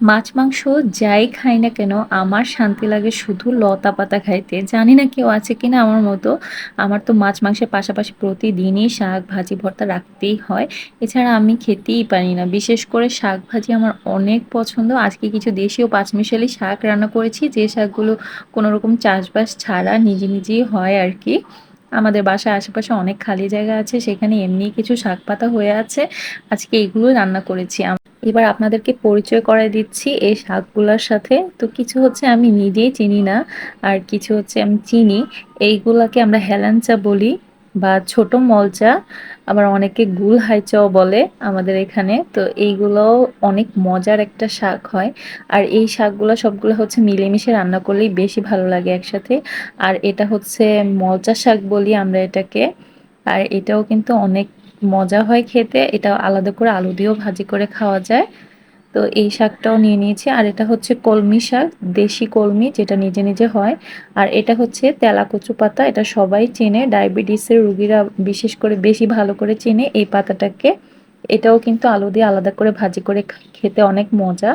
মাছ, মাংস যাই খাই না কেন, আমার শান্তি লাগে শুধু লতা পাতা খাইতে। জানি না কেউ আছে কিনা আমার মতো। আমার তো মাছ, মাংসের পাশাপাশি প্রতিদিনই শাক, ভাজি, ভর্তা রাখতেই হয়। এছাড়া আমি খেতেই পারি না। বিশেষ করে শাক, ভাজি আমার অনেক পছন্দ। আজকে কিছু দেশীয় পাঁচমিশালি শাক রান্না করেছি। যে শাকগুলো কোনো রকম চাষবাস ছাড়া নিজে নিজেই হয় আর কি। আমাদের বাসার আশেপাশে অনেক খালি জায়গা আছে। সেখানে এমনি কিছু শাক পাতা হয়ে আছে। আজকে এগুলো রান্না করেছি। এবার আপনাদেরকে পরিচয় করাই দিচ্ছি এই শাকগুলোর সাথে। তো কিছু হচ্ছে আমি নিজেই চিনি না, আর কিছু হচ্ছে আমি চিনি। এইগুলাকে আমরা হেলাঞ্চা বলি বা ছোট মলচা, আবার অনেকে গুল হাইচাও বলে আমাদের এখানে। তো এইগুলোও অনেক মজার একটা শাক হয়। আর এই শাকগুলো সবগুলো হচ্ছে মিলেমিশে রান্না করলেই বেশি ভালো লাগে একসাথে। আর এটা হচ্ছে মলচা শাক বলি আমরা এটাকে। আর এটাও কিন্তু অনেক মজা হয় খেতে, এটা আলাদা করে আলু দিয়েও ভাজি করে খাওয়া যায়। তো এই শাকটাও নিয়ে নিয়েছি, আর এটা হচ্ছে কলমি শাক, দেশি কলমি, যেটা নিজে নিজে হয়। আর এটা হচ্ছে তেলা কচু পাতা, এটা সবাই চেনে, ডায়াবেটিসের রুগীরা বিশেষ করে বেশি ভালো করে চেনে এই পাতাটাকে। এটাও কিন্তু আলু দিয়ে আলাদা করে ভাজি করে খেতে অনেক মজা।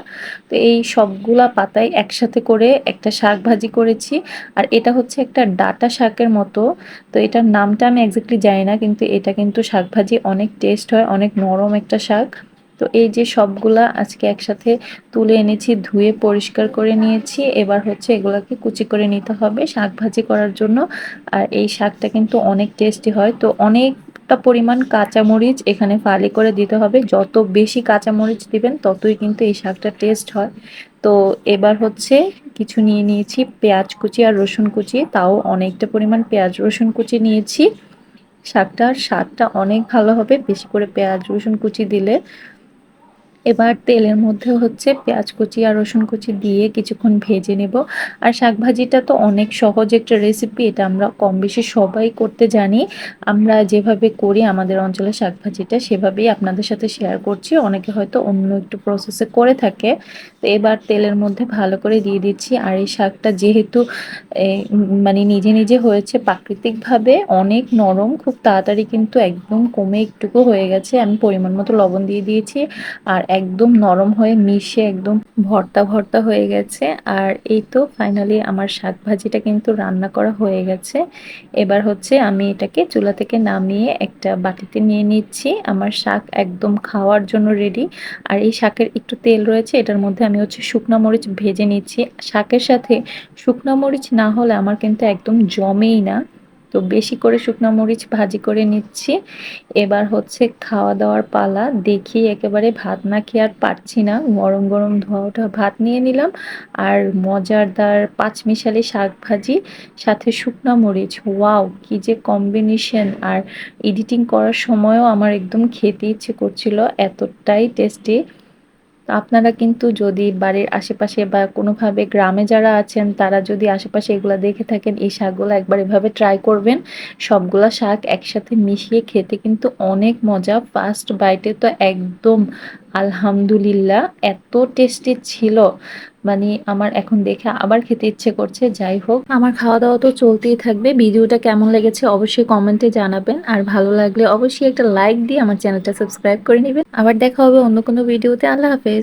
তো এই সবগুলা পাতায় একসাথে করে একটা শাক ভাজি করেছি। আর এটা হচ্ছে একটা ডাটা শাকের মতো। তো এটার নামটা আমি একজাক্টলি জানি না, কিন্তু এটা কিন্তু শাক ভাজি অনেক টেস্ট হয়, অনেক নরম একটা শাক। তো এই যে সবগুলা আজকে একসাথে তুলে এনেছি, ধুয়ে পরিষ্কার করে নিয়েছি। এবার হচ্ছে এগুলাকে কুচি করে নিতে হবে শাক ভাজি করার জন্য। আর এই শাকটা কিন্তু অনেক টেস্টি হয়। তো অনেক একটা পরিমাণ কাঁচামরিচ এখানে ফালি করে দিতে হবে। যত বেশি কাঁচামরিচ দিবেন, ততই কিন্তু এই শাকটা টেস্ট হয়। তো এবার হচ্ছে কিছু নিয়ে নিয়েছি, পেঁয়াজ কুচি আর রসুন কুচি। তাও অনেকটা পরিমাণ পেঁয়াজ, রসুন কুচি নিয়েছি। শাকটার স্বাদটা অনেক ভালো হবে। বেশি করে পেঁয়াজ, রসুন কুচি দিলে এবার তেলের মধ্যে হচ্ছে পেঁয়াজ কুচি আর রসুন কুচি দিয়ে কিছুক্ষণ ভেজে নেব। আর শাক ভাজিটা তো অনেক সহজ একটা রেসিপি এটা আমরা কম বেশি সবাই করতে জানি। আমরা যেভাবে করি আমাদের অঞ্চলের শাক ভাজিটা সেভাবেই আপনাদের সাথে শেয়ার করছি। অনেকে হয়তো অন্য একটু প্রসেসে করে থাকে। তো এবার তেলের মধ্যে ভালো করে দিয়ে দিচ্ছি। আর এই শাকটা যেহেতু মানে নিজে নিজে হয়েছে প্রাকৃতিকভাবে অনেক নরম, খুব তাড়াতাড়ি কিন্তু একদম কমে একটুকু হয়ে গেছে। আমি পরিমাণ মতো লবণ দিয়ে দিয়েছি। আর একদম নরম হয়ে মিশে একদম ভর্তা ভর্তা হয়ে গেছে। আর এই তো ফাইনালি আমার শাক ভাজিটা কিন্তু রান্না করা হয়ে গেছে। এবার হচ্ছে আমি এটাকে চুলা থেকে নামিয়ে একটা বাটিতে নিয়ে নিচ্ছি। আমার শাক একদম খাওয়ার জন্য রেডি আর এই শাকের একটু তেল রয়েছে, এটার মধ্যে আমি হচ্ছে শুকনো মরিচ ভেজে নিচ্ছি। শাকের সাথে শুকনো মরিচ না হলে আমার কিন্তু একদম জমেই না। তো বেশি করে শুকনো মরিচ ভাজি করে নিচ্ছি। এবার হচ্ছে খাওয়া দাওয়ার পালা। দেখি একেবারে ভাত না খেয়ে আর পারছি না। গরম গরম ধোয়া ভাত নিয়ে নিলাম। আর মজারদার পাঁচমিশালি শাক ভাজি, সাথে শুকনো মরিচ। ওয়াও, কি যে কম্বিনেশন আর এডিটিং করার সময়ও আমার একদম খেতে ইচ্ছে করছিল। এতটাই টেস্টি আপনারা কিন্তু যদি বাড়ির আশেপাশে বা কোনোভাবে গ্রামে যারা আছেন, তারা যদি আশেপাশে এগুলো দেখে থাকেন, এই শাকগুলো একবার এভাবে ট্রাই করবেন। সবগুলা শাক একসাথে মিশিয়ে খেতে কিন্তু অনেক মজা। ফার্স্ট বাইটে তো একদম আলহামদুলিল্লাহ, এত টেস্টি ছিল। মানে আমার এখন দেখে আবার খেতে ইচ্ছে করছে, যাই হোক। আমার খাওয়া দাওয়া তো চলতেই থাকবে। ভিডিওটা কেমন লেগেছে অবশ্যই কমেন্টে জানাবেন। আর ভালো লাগলে অবশ্যই একটা লাইক দিয়ে আমার চ্যানেলটা সাবস্ক্রাইব করে নেবেন। আবার দেখা হবে অন্য কোনো ভিডিওতে আল্লাহ হাফেজ।